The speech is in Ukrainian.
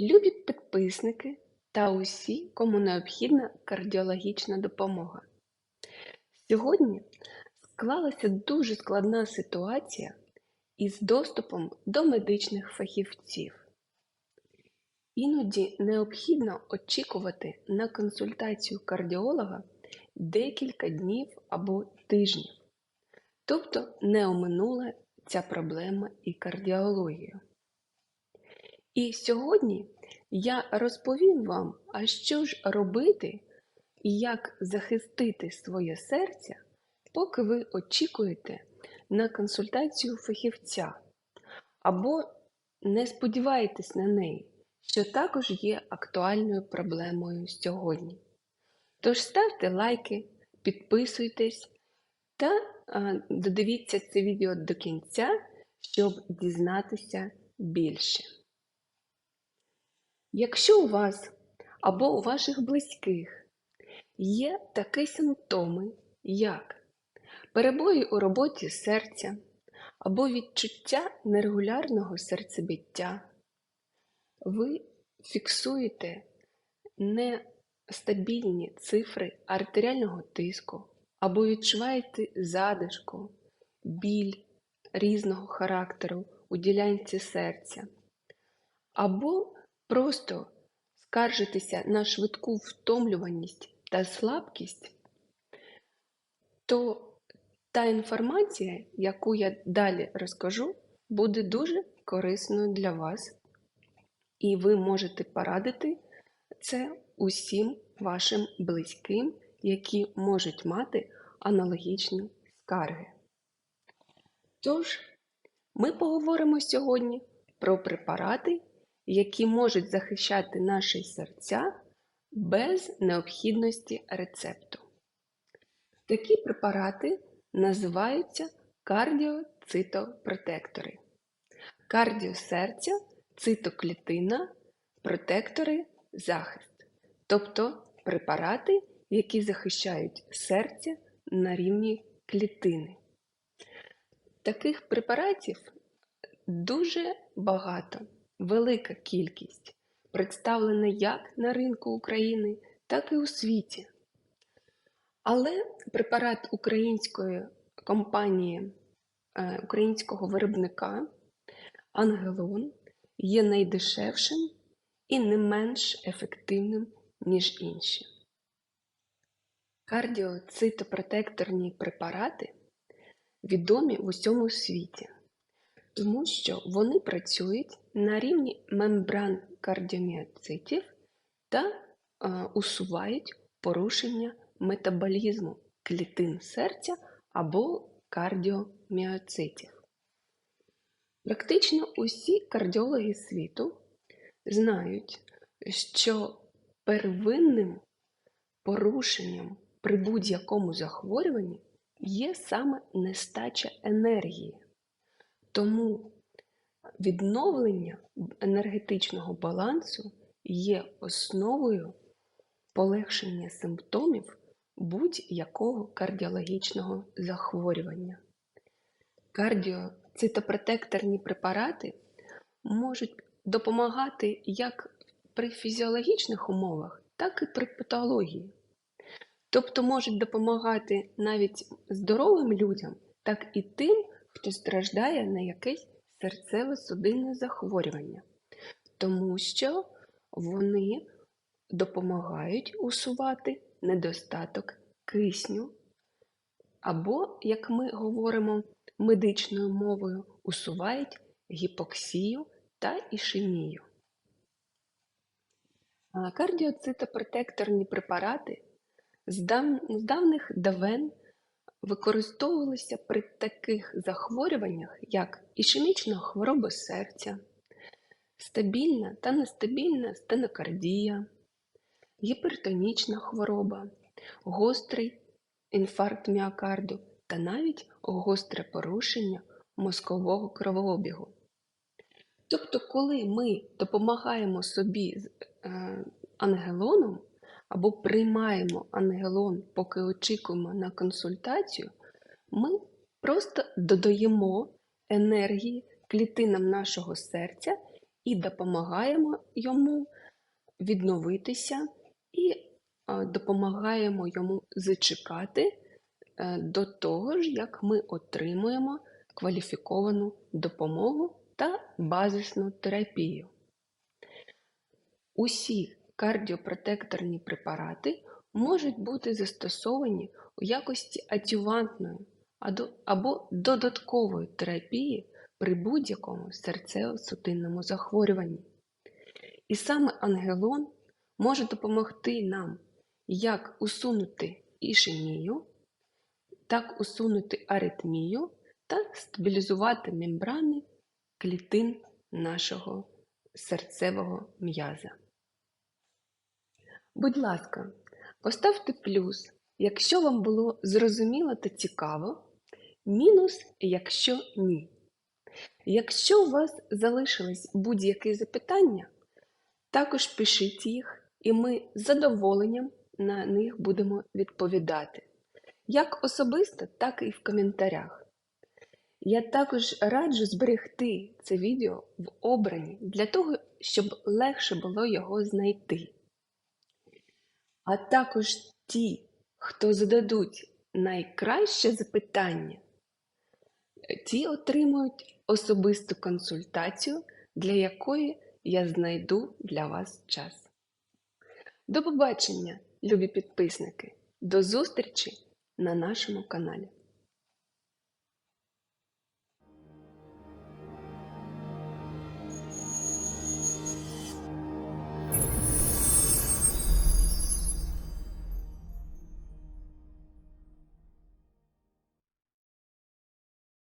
Любі підписники та усі, кому необхідна кардіологічна допомога. Сьогодні склалася дуже складна ситуація із доступом до медичних фахівців. Іноді необхідно очікувати на консультацію кардіолога декілька днів або тижнів, тобто не оминула ця проблема і кардіологію. І сьогодні я розповім вам, а що ж робити і як захистити своє серце, поки ви очікуєте на консультацію фахівця, або не сподіваєтесь на неї, що також є актуальною проблемою сьогодні. Тож ставте лайки, підписуйтесь та додивіться це відео до кінця, щоб дізнатися більше. Якщо у вас або у ваших близьких є такі симптоми, як перебої у роботі серця або відчуття нерегулярного серцебиття, ви фіксуєте нестабільні цифри артеріального тиску або відчуваєте задишку, біль різного характеру у ділянці серця, або просто скаржитеся на швидку втомлюваність та слабкість, то та інформація, яку я далі розкажу, буде дуже корисною для вас, і ви можете порадити це усім вашим близьким, які можуть мати аналогічні скарги. Тож, ми поговоримо сьогодні про препарати, які можуть захищати наші серця без необхідності рецепту. Такі препарати називаються кардіоцитопротектори. Кардіосерця, цитоклітина, протектори, захист, тобто препарати, які захищають серце на рівні клітини. Таких препаратів дуже багато, велика кількість, представлена як на ринку України, так і у світі. Але препарат української компанії, е, українського виробника Ангелон є найдешевшим і не менш ефективним, ніж інші. Кардіоцитопротекторні препарати відомі в усьому світі, тому що вони працюють на рівні мембран кардіоміоцитів та е, усувають порушення метаболізму клітин серця або кардіоміоцитів. Практично усі кардіологи світу знають, що первинним порушенням при будь-якому захворюванні є саме нестача енергії. Тому відновлення енергетичного балансу є основою полегшення симптомів будь-якого кардіологічного захворювання. Кардіоцитопротекторні препарати можуть допомагати як при фізіологічних умовах, так і при патології. Тобто можуть допомагати навіть здоровим людям, так і тим, хто страждає на якесь серцево-судинне захворювання, тому що вони допомагають усувати недостаток кисню, або, як ми говоримо медичною мовою, усувають гіпоксію та ішемію. Кардіоцитопротекторні препарати з, дав... давних давен використовувалися при таких захворюваннях, як ішемічна хвороба серця, стабільна та нестабільна стенокардія, гіпертонічна хвороба, гострий інфаркт міокарду та навіть гостре порушення мозкового кровообігу. Тобто, коли ми допомагаємо собі з е, ангелоном або приймаємо ангелон, поки очікуємо на консультацію, ми просто додаємо енергії клітинам нашого серця і допомагаємо йому відновитися і допомагаємо йому зачекати е, до того ж, як ми отримуємо кваліфіковану допомогу та базисну терапію. Усі кардіопротекторні препарати можуть бути застосовані у якості адювантної або додаткової терапії при будь-якому серцево-судинному захворюванні. І саме ангелон може допомогти нам як усунути ішемію, так усунути аритмію та стабілізувати мембрани клітин нашого серцевого м'яза. Будь ласка, поставте плюс, якщо вам було зрозуміло та цікаво, мінус, якщо ні. Якщо у вас залишились будь-які запитання, також пишіть їх, і ми з задоволенням на них будемо відповідати. Як особисто, так і в коментарях. Я також раджу зберегти це відео в обрані для того, щоб легше було його знайти. А також ті, хто зададуть найкраще запитання, ті отримують особисту консультацію, для якої я знайду для вас час. До побачення, любі підписники! До зустрічі на нашому каналі.